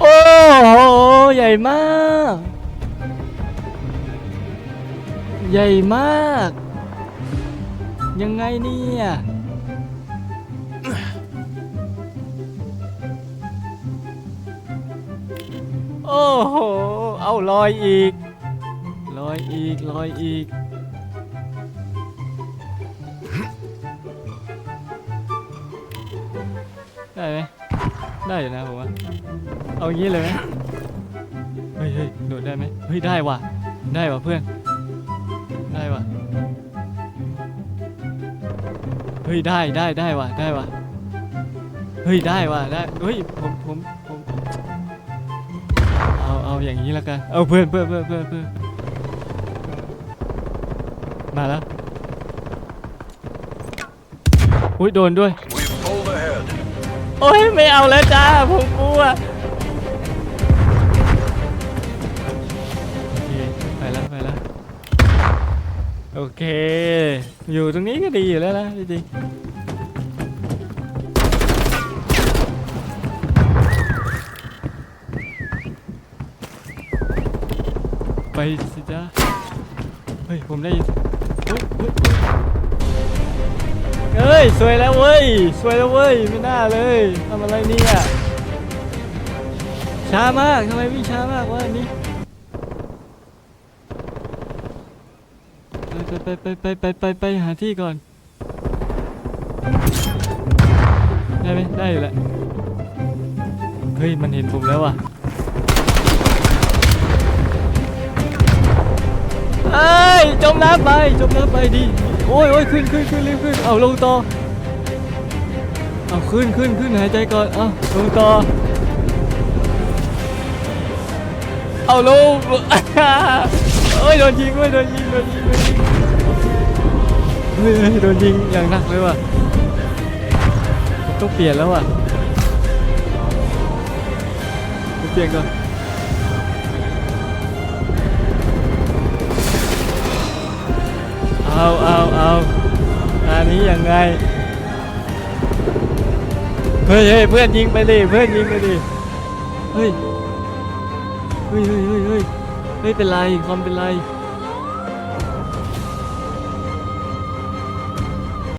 โอ้โหใหญ่มาก ใหญ่มาก ยังไงเนี่ยโอ้โห เอาลอยอีก ลอยอีก ลอยอีก ได้ไหม ได้อยู่นะผมว่า เอางี้เลยไหมเฮ้ยเฮ้ยโดดได้ไหมเฮ้ยได้ว่ะ ได้ว่ะเพื่อน ได้ว่ะ เฮ้ยได้ได้ได้ว่ะได้ว่ะ เฮ้ยได้ว่ะได้ เฮ้ยผมผมผมเอาเอาอย่างนี้แล้วกัน เอาเพื่อนเพื่อนเพื่อนเพื่อนเพื่อนมาแล้ว อุ้ยโดนด้วย โอ้ยไม่เอาแล้วจ้าผมกลัวโอเคไปแล้วไปแล้วโอเค อยู่ตรงนี้ก็ดีอยู่แล้วนะจริงไปสิจ้าเฮ้ยผมได้ยินเฮ้ยเฮ้ย ยเฮ้ยสวยแล้วเว้ยสวยแล้วเว้ยไม่น่าเลยทำอะไรเนี่ยช้ามากทำไมวิ่งช้ามากวะอันนี้ไปไปไปไปไปไปไปหาที่ก่อน ได้ไหมได้แหละเฮ้ยมันเห็นผมแล้วว่ะเอ้ยจมน้ำไปจมน้ำไปดิ โอ้ยโอ้ยขึ้นขึ้นขึ้นรีบขึ้นเอาลงต่อเอาขึ้นขึ้นขึ้นหายใจก่อนเอาลงต่อเอาลงเอ้ยโดนยิงเว้ยโดนยิงโดนยิงโดนยิงเฮ้ยโดนยิงอย่างหนักเลยว่ะต้องเปลี่ยนแล้วว่ะเปลี่ยนก่อน อันนี้ยังไงเฮ้ยเฮ้ยเพื่อนยิงไปดิเพื่อนยิงไปดิเฮ้ยเฮ้ยเฮ้ยเฮ้ยเฮ้ยเฮ้ยเป็นไรคอมเป็นไร